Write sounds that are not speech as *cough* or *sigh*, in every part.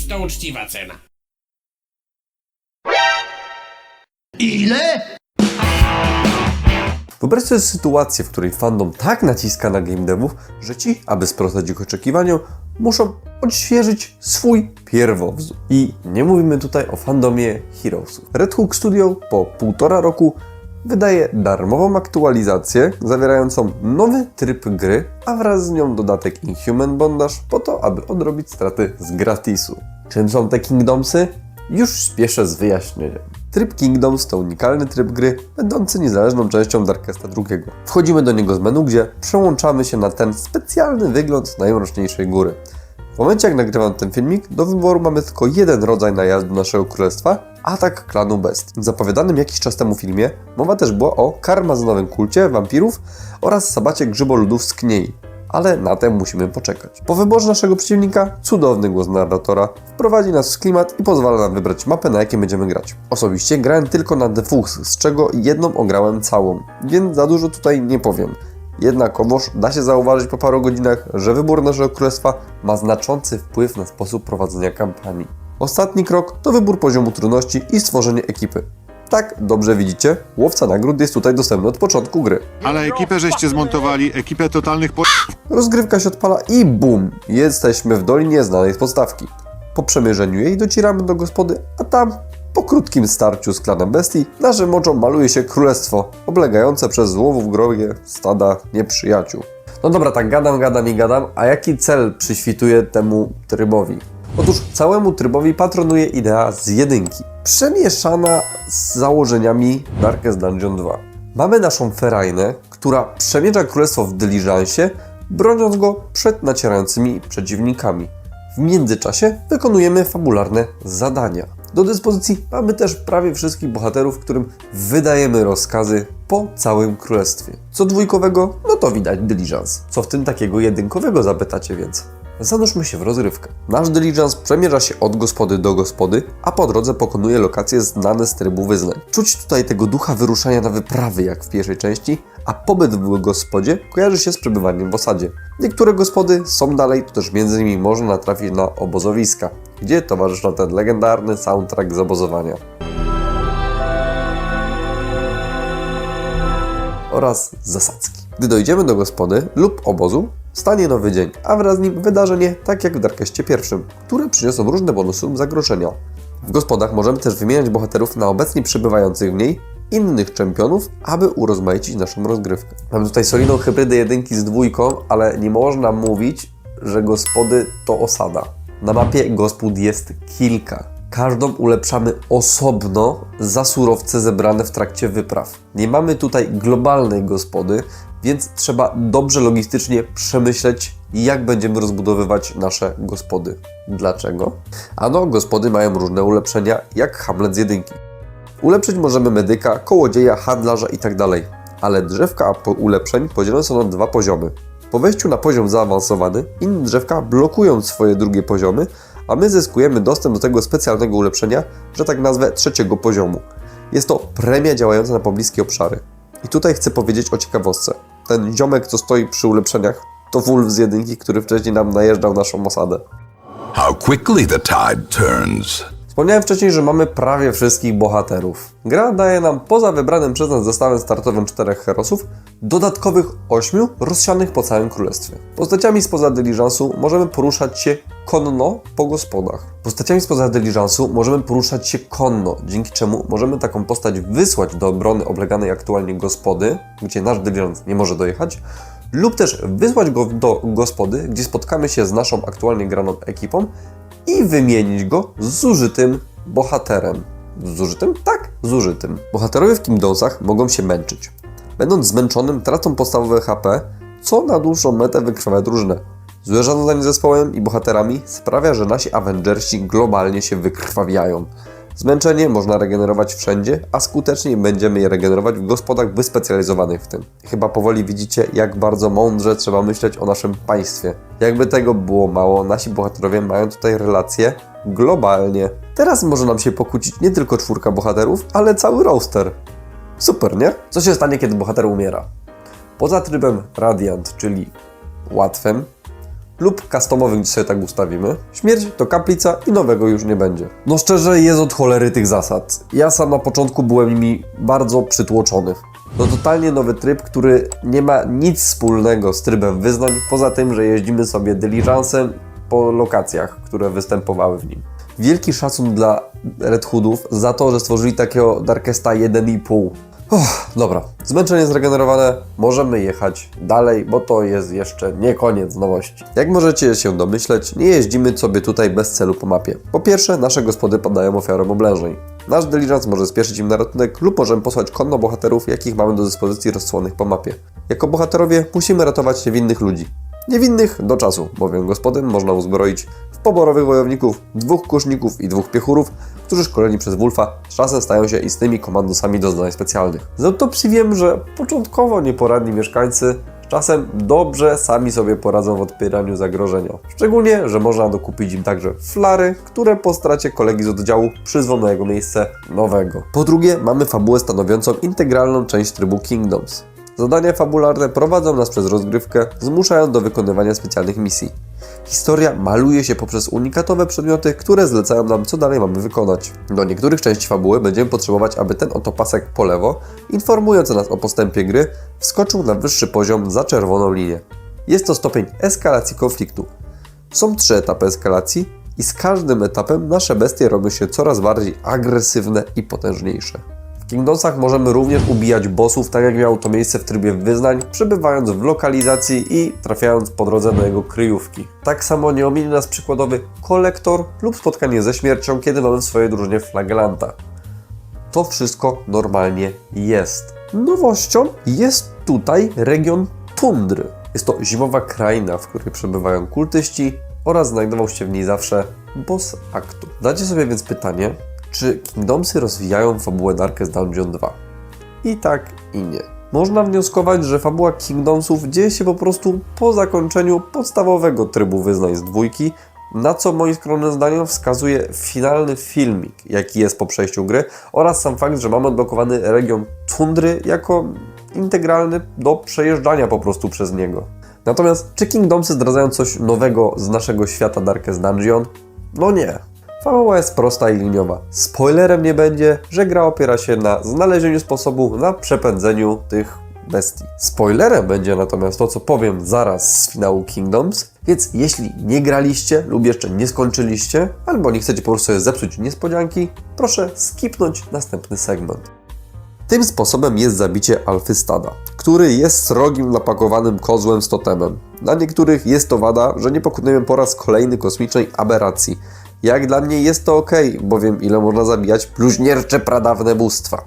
Czysto uczciwa cena. Ile? Wyobraź sobie sytuację, w której fandom tak naciska na game devów, że ci, aby sprostać ich oczekiwaniom, muszą odświeżyć swój pierwowzór. I nie mówimy tutaj o fandomie Heroesów. Red Hook Studio po półtora roku wydaje darmową aktualizację zawierającą nowy tryb gry, a wraz z nią dodatek Inhuman Bondage po to, aby odrobić straty z gratisu. Czym są te Kingdomsy? Już spieszę z wyjaśnieniem. Tryb Kingdoms to unikalny tryb gry, będący niezależną częścią Darkesta II. Wchodzimy do niego z menu, gdzie przełączamy się na ten specjalny wygląd najmroczniejszej góry. W momencie jak nagrywam ten filmik, do wyboru mamy tylko jeden rodzaj najazdu naszego królestwa, atak klanu Best. W zapowiadanym jakiś czas temu filmie mowa też była o karmazynowym kulcie wampirów oraz sabacie grzyboludów z Kniei ale na ten musimy poczekać. Po wyborze naszego przeciwnika, cudowny głos narratora wprowadzi nas w klimat i pozwala nam wybrać mapę, na jakiej będziemy grać. Osobiście grałem tylko na Defux, z czego jedną ograłem całą, więc za dużo tutaj nie powiem. Jednakowoż da się zauważyć po paru godzinach, że wybór naszego królestwa ma znaczący wpływ na sposób prowadzenia kampanii. Ostatni krok to wybór poziomu trudności i stworzenie ekipy. Tak, dobrze widzicie, łowca nagród jest tutaj dostępny od początku gry. Ale ekipę żeście zmontowali, ekipę totalnych po... Rozgrywka się odpala i bum! Jesteśmy w Dolinie Znanej z podstawki. Po przemierzeniu jej docieramy do gospody, a tam, po krótkim starciu z klanem bestii, naszym oczom maluje się królestwo, oblegające przez złowów grogie stada nieprzyjaciół. No dobra, tak gadam, gadam i gadam, a jaki cel przyśwituje temu trybowi? Otóż całemu trybowi patronuje idea z jedynki, przemieszana z założeniami Darkest Dungeon 2. Mamy naszą Ferajnę, która przemierza królestwo w dyliżansie, broniąc go przed nacierającymi przeciwnikami. W międzyczasie wykonujemy fabularne zadania. Do dyspozycji mamy też prawie wszystkich bohaterów, którym wydajemy rozkazy po całym królestwie. Co dwójkowego, no to widać dyliżans. Co w tym takiego jedynkowego zapytacie więc? Zanurzmy się w rozrywkę. Nasz dyliżans przemierza się od gospody do gospody, a po drodze pokonuje lokacje znane z trybu wyznań. Czuć tutaj tego ducha wyruszania na wyprawy, jak w pierwszej części, a pobyt w gospodzie kojarzy się z przebywaniem w osadzie. Niektóre gospody są dalej, to też między innymi można natrafić na obozowiska, gdzie towarzyszy nam ten legendarny soundtrack z obozowania. oraz zasadzki. Gdy dojdziemy do gospody lub obozu, stanie nowy dzień, a wraz z nim wydarzenie, tak jak w Darkeście pierwszym, które przyniosą różne bonusy lub zagrożenia. W gospodach możemy też wymieniać bohaterów na obecnie przebywających w niej innych czempionów, aby urozmaicić naszą rozgrywkę. Mamy tutaj solidną hybrydę jedynki z dwójką, ale nie można mówić, że gospody to osada. Na mapie gospod jest kilka. Każdą ulepszamy osobno za surowce zebrane w trakcie wypraw. Nie mamy tutaj globalnej gospody, więc trzeba dobrze logistycznie przemyśleć, jak będziemy rozbudowywać nasze gospody. Dlaczego? Ano, gospody mają różne ulepszenia, jak Hamlet z jedynki. Ulepszyć możemy medyka, kołodzieja, handlarza itd. Ale drzewka ulepszeń podzielone są na dwa poziomy. Po wejściu na poziom zaawansowany, inne drzewka blokują swoje drugie poziomy, a my zyskujemy dostęp do tego specjalnego ulepszenia, że tak nazwę trzeciego poziomu. Jest to premia działająca na pobliskie obszary. I tutaj chcę powiedzieć o ciekawostce. Ten ziomek, co stoi przy ulepszeniach, to Wolf z jedynki, który wcześniej nam najeżdżał naszą osadę. How quickly the tide turns. Wspomniałem wcześniej, że mamy prawie wszystkich bohaterów. Gra daje nam poza wybranym przez nas zestawem startowym czterech herosów, dodatkowych ośmiu rozsianych po całym królestwie. Postaciami spoza dyliżansu możemy poruszać się konno po gospodach. Postaciami spoza dyliżansu możemy poruszać się konno, dzięki czemu możemy taką postać wysłać do obrony obleganej aktualnie gospody, gdzie nasz dyliżans nie może dojechać, lub też wysłać go do gospody, gdzie spotkamy się z naszą aktualnie graną ekipą i wymienić go z zużytym bohaterem. Zużytym? Tak, zużytym. Bohaterowie w Kingdomsach mogą się męczyć. Będąc zmęczonym, tracą podstawowe HP, co na dłuższą metę wykrwawia drużynę. Złe zarządzanie zespołem i bohaterami sprawia, że nasi Avengersi globalnie się wykrwawiają. Zmęczenie można regenerować wszędzie, a skutecznie będziemy je regenerować w gospodach wyspecjalizowanych w tym. Chyba powoli widzicie, jak bardzo mądrze trzeba myśleć o naszym państwie. Jakby tego było mało, nasi bohaterowie mają tutaj relacje globalnie. Teraz może nam się pokłócić nie tylko czwórka bohaterów, ale cały roster. Super, nie? Co się stanie, kiedy bohater umiera? Poza trybem Radiant, czyli łatwym, lub customowy, gdzie sobie tak ustawimy. Śmierć to kaplica i nowego już nie będzie. No szczerze, jest od cholery tych zasad. Ja sam na początku byłem nimi bardzo przytłoczony. To totalnie nowy tryb, który nie ma nic wspólnego z trybem wyznań, poza tym, że jeździmy sobie diligencem po lokacjach, które występowały w nim. Wielki szacun dla Red Hoodów za to, że stworzyli takiego Darkesta 1,5. Dobra, zmęczenie zregenerowane, możemy jechać dalej, bo to jest jeszcze nie koniec nowości. Jak możecie się domyśleć, nie jeździmy sobie tutaj bez celu po mapie. Po pierwsze, nasze gospody padają ofiarą oblężeń. Nasz diligence może spieszyć im na ratunek lub możemy posłać konno bohaterów, jakich mamy do dyspozycji rozsłanych po mapie. Jako bohaterowie musimy ratować niewinnych ludzi. Niewinnych do czasu, bowiem gospodyn można uzbroić w poborowych wojowników, dwóch kuszników i dwóch piechurów, którzy szkoleni przez Wolfa z czasem stają się istnymi komandosami do zadań specjalnych. Z autopsji wiem, że początkowo nieporadni mieszkańcy czasem dobrze sami sobie poradzą w odpieraniu zagrożenia. Szczególnie, że można dokupić im także flary, które po stracie kolegi z oddziału przyzwą na jego miejsce nowego. Po drugie, mamy fabułę stanowiącą integralną część trybu Kingdoms. Zadania fabularne prowadzą nas przez rozgrywkę, zmuszając do wykonywania specjalnych misji. Historia maluje się poprzez unikatowe przedmioty, które zlecają nam, co dalej mamy wykonać. Do niektórych części fabuły będziemy potrzebować, aby ten oto pasek po lewo, informujący nas o postępie gry, wskoczył na wyższy poziom za czerwoną linię. Jest to stopień eskalacji konfliktu. Są trzy etapy eskalacji i z każdym etapem nasze bestie robią się coraz bardziej agresywne i potężniejsze. Kingdomsach możemy również ubijać bossów, tak jak miało to miejsce w trybie wyznań, przebywając w lokalizacji i trafiając po drodze do jego kryjówki. Tak samo nie ominie nas przykładowy kolektor lub spotkanie ze śmiercią, kiedy mamy w swojej drużynie flagellanta. To wszystko normalnie jest. Nowością jest tutaj region tundry. Jest to zimowa kraina, w której przebywają kultyści oraz znajdował się w niej zawsze boss aktu. Dajcie sobie więc pytanie, czy Kingdomsy rozwijają fabułę Darkest Dungeon 2? I tak, i nie. Można wnioskować, że fabuła Kingdomsów dzieje się po prostu po zakończeniu podstawowego trybu wyznań z dwójki, na co moim skromnym zdaniem wskazuje finalny filmik, jaki jest po przejściu gry, oraz sam fakt, że mamy odblokowany region tundry jako integralny do przejeżdżania po prostu przez niego. Natomiast czy Kingdomsy zdradzają coś nowego z naszego świata Darkest Dungeon? No nie. Fabuła jest prosta i liniowa. Spoilerem nie będzie, że gra opiera się na znalezieniu sposobu na przepędzeniu tych bestii. Spoilerem będzie natomiast to, co powiem zaraz z finału Kingdoms, więc jeśli nie graliście lub jeszcze nie skończyliście, albo nie chcecie po prostu sobie zepsuć niespodzianki, proszę skipnąć następny segment. Tym sposobem jest zabicie alfy stada, który jest srogim napakowanym kozłem z totemem. Dla niektórych jest to wada, że nie pokonujemy po raz kolejny kosmicznej aberracji. Jak dla mnie jest to ok, bo wiem ile można zabijać bluźniercze pradawne bóstwa.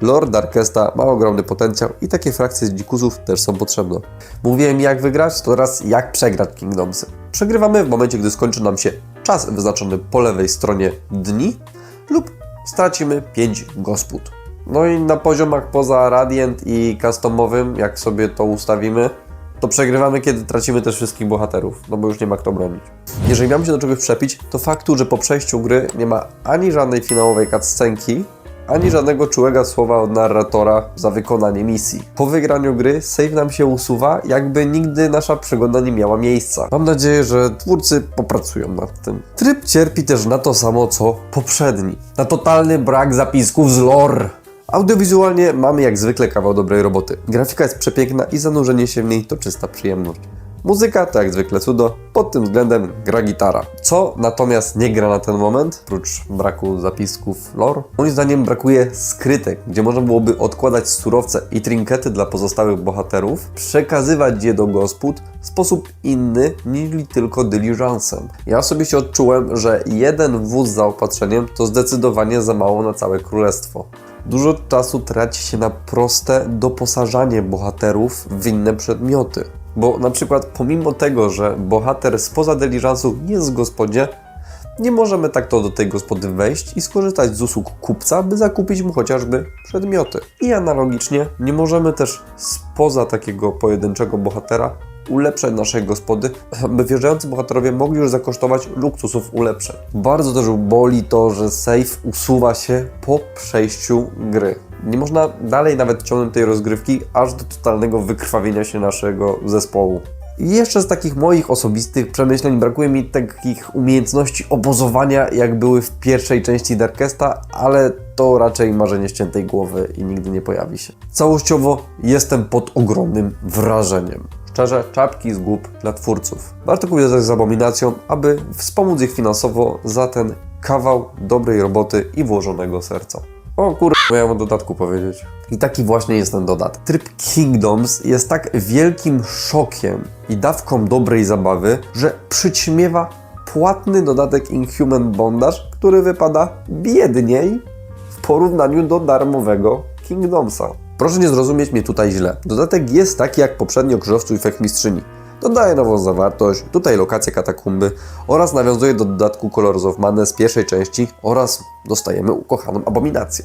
Lord Darkesta ma ogromny potencjał i takie frakcje z dzikusów też są potrzebne. Mówiłem jak wygrać, to teraz jak przegrać Kingdomsy. Przegrywamy w momencie, gdy skończy nam się czas wyznaczony po lewej stronie dni lub stracimy 5 gospod. No i na poziomach poza Radiant i customowym, jak sobie to ustawimy, to przegrywamy, kiedy tracimy też wszystkich bohaterów, no bo już nie ma kto bronić. Jeżeli miałem się do czegoś przepić, to faktu, że po przejściu gry nie ma ani żadnej finałowej cutscenki, ani żadnego czułego słowa od narratora za wykonanie misji. Po wygraniu gry save nam się usuwa, jakby nigdy nasza przygoda nie miała miejsca. Mam nadzieję, że twórcy popracują nad tym. Tryb cierpi też na to samo co poprzedni. Na totalny brak zapisków z lore. Audiowizualnie mamy jak zwykle kawał dobrej roboty. Grafika jest przepiękna i zanurzenie się w niej to czysta przyjemność. Muzyka to jak zwykle cudo, pod tym względem gra gitara. Co natomiast nie gra na ten moment, oprócz braku zapisków lore, moim zdaniem brakuje skrytek, gdzie można byłoby odkładać surowce i trinkety dla pozostałych bohaterów, przekazywać je do gospod w sposób inny niż tylko diligencem. Ja osobiście odczułem, że jeden wóz z zaopatrzeniem to zdecydowanie za mało na całe królestwo. Dużo czasu traci się na proste doposażanie bohaterów w inne przedmioty. Bo na przykład pomimo tego, że bohater spoza diligensu jest w gospodzie, nie możemy tak to do tej gospody wejść i skorzystać z usług kupca, by zakupić mu chociażby przedmioty. I analogicznie nie możemy też spoza takiego pojedynczego bohatera ulepszać naszej gospody, *clears throat* by wjeżdżający bohaterowie mogli już zakosztować luksusów ulepszeń. Bardzo też boli to, że save usuwa się po przejściu gry. Nie można dalej nawet ciągnąć tej rozgrywki aż do totalnego wykrwawienia się naszego zespołu. I jeszcze z takich moich osobistych przemyśleń brakuje mi takich umiejętności obozowania, jak były w pierwszej części Darkesta, ale to raczej marzenie ściętej głowy i nigdy nie pojawi się. Całościowo jestem pod ogromnym wrażeniem. Szczerze, czapki z głup dla twórców. Warto korzystać z abominacją, aby wspomóc ich finansowo za ten kawał dobrej roboty i włożonego serca. O kur... miałem o dodatku powiedzieć. I taki właśnie jest ten dodatek. Tryb Kingdoms jest tak wielkim szokiem i dawką dobrej zabawy, że przyćmiewa płatny dodatek Inhuman Bondage, który wypada biedniej w porównaniu do darmowego Kingdomsa. Proszę nie zrozumieć mnie tutaj źle. Dodatek jest taki jak poprzednio Krzyżowcu i Fechmistrzyni. Dodaje nową zawartość, tutaj lokacje katakumby oraz nawiązuje do dodatku Colors of Mana z pierwszej części oraz dostajemy ukochaną abominację.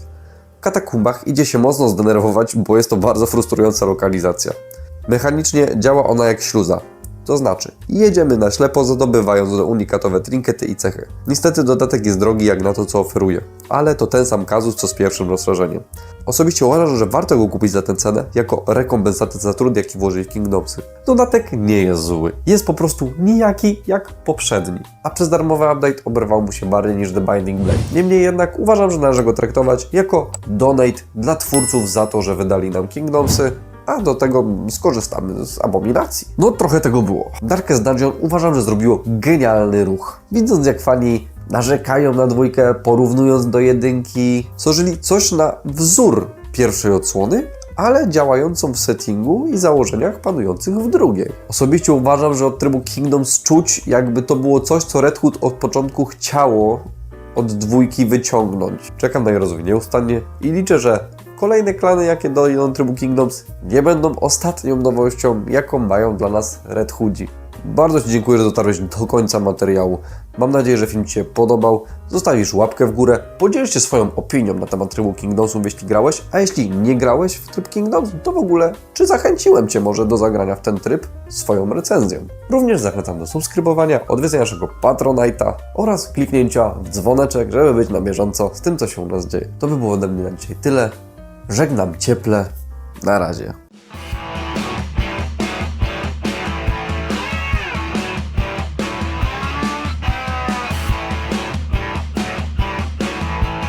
W katakumbach idzie się mocno zdenerwować, bo jest to bardzo frustrująca lokalizacja. Mechanicznie działa ona jak śluza. To znaczy, jedziemy na ślepo, zdobywając unikatowe trinkety i cechy. Niestety dodatek jest drogi jak na to, co oferuje, ale to ten sam kazus, co z pierwszym rozszerzeniem. Osobiście uważam, że warto go kupić za tę cenę, jako rekompensatę za trud, jaki włożyli w Kingdomsy. Dodatek nie jest zły, jest po prostu nijaki jak poprzedni, a przez darmowy update oberwał mu się bardziej niż The Binding Blade. Niemniej jednak uważam, że należy go traktować jako donate dla twórców za to, że wydali nam Kingdomsy, a do tego skorzystamy z abominacji. No trochę tego było. Darkest Dungeon uważam, że zrobiło genialny ruch. Widząc jak fani narzekają na dwójkę, porównując do jedynki, stworzyli coś na wzór pierwszej odsłony, ale działającą w settingu i założeniach panujących w drugiej. Osobiście uważam, że od trybu Kingdoms czuć, jakby to było coś, co Red Hood od początku chciało od dwójki wyciągnąć. Czekam na jej rozwój nieustannie i liczę, że kolejne klany, jakie dojdą trybu Kingdoms, nie będą ostatnią nowością, jaką mają dla nas Red Hoodzi. Bardzo Ci dziękuję, że dotarłeś do końca materiału. Mam nadzieję, że film Ci się podobał. Zostawisz łapkę w górę, podziel się swoją opinią na temat trybu Kingdomsów, jeśli grałeś, a jeśli nie grałeś w tryb Kingdoms, to w ogóle, czy zachęciłem Cię może do zagrania w ten tryb swoją recenzją. Również zachęcam do subskrybowania, odwiedzenia naszego Patronite'a oraz kliknięcia w dzwoneczek, żeby być na bieżąco z tym, co się u nas dzieje. To by było ode mnie na dzisiaj tyle. Żegnam cieple. Na razie.